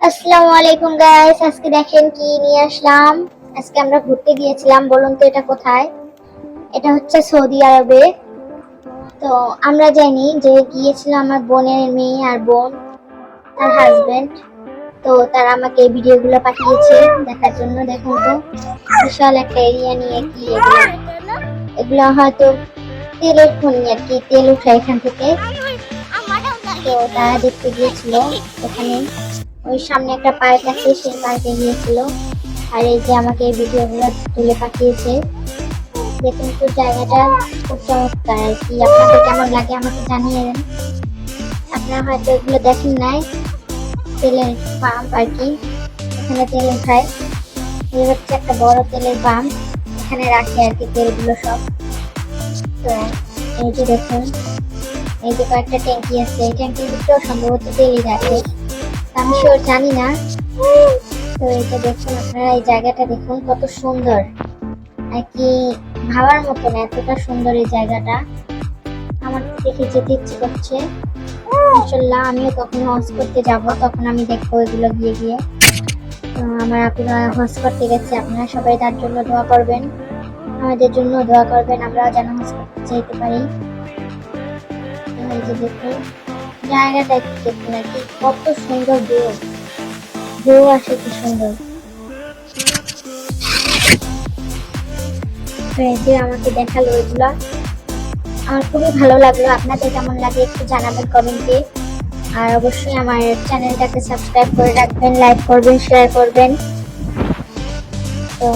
আসসালামু আলাইকুম গাইস আজকে দেখেন কি নিয়ে আসলাম। আজকে আমরা ঘুরতে গিয়েছিলাম, বলুন তো এটা কোথায়? এটা হচ্ছে সৌদি আরবে। তো আমরা জানি যে গিয়েছিল আমার বোনের মেয়ে আর বোন, তার হাজবেন্ড তো তারা আমাকে এই ভিডিওগুলো পাঠিয়েছে দেখার জন্য। দেখুন তো, বিশাল একটা এরিয়া নিয়ে কি এগুলো। এগুলো হয়তো তেলের খনি আর কি, তেল উঠে এখান থেকে। তো তারা দেখতে গিয়েছিল ওখানে। ওই সামনে একটা পার্ক আছে, সেই পার্কে গিয়েছিল। আর এই যে আমাকে এই ভিডিওগুলো তুলে পাঠিয়েছে দেখুন তো জায়গাটা খুব চমৎকার আর কি। আপনাদের কেমন লাগে আমাকে জানিয়ে দেন। আপনারা হয়তো এগুলো দেখেন নাই। তেলের পাম্প আর কি, এখানে তেল উঠায়। এই হচ্ছে একটা বড় তেলের পাম্প, এখানে রাখে আর কি তেলগুলো সব। তো এই যে দেখুন, এই যে কয়েকটা ট্যাঙ্কি আছে, এই ট্যাঙ্কির ভিতরেও সম্ভবত তেলই রাখে আমি শিওর জানি না। তো এটা দেখুন, আপনারা এই জায়গাটা দেখুন, কত সুন্দর। আর কি ভাবার মতো না এতটা সুন্দর এই জায়গাটা। আমার দেখে যেতে ইচ্ছে করছে। ইনশাল্লাহ আমিও কখনো হজ করতে যাব, তখন আমি দেখব এগুলো গিয়ে গিয়ে। তো আমার আপুরা হজ করতে গেছে, আপনারা সবাই তার জন্য দোয়া করবেন। আমাদের জন্য দোয়া করবেন, আমরাও যেন হজ করতে যেতে পারি। এই যে দেখুন। জায়গাটা একটু দেখুন আর কি কত সুন্দর ভিউ ভিউ আসে কি সুন্দর। তো আমাকে দেখাল এগুলা, আমার খুবই ভালো লাগল। আপনাদের কেমন লাগে একটু জানাবেন কমেন্টে আর অবশ্যই আমার চ্যানেলটাকে সাবস্ক্রাইব করে রাখবেন লাইক করবেন শেয়ার করবেন। তো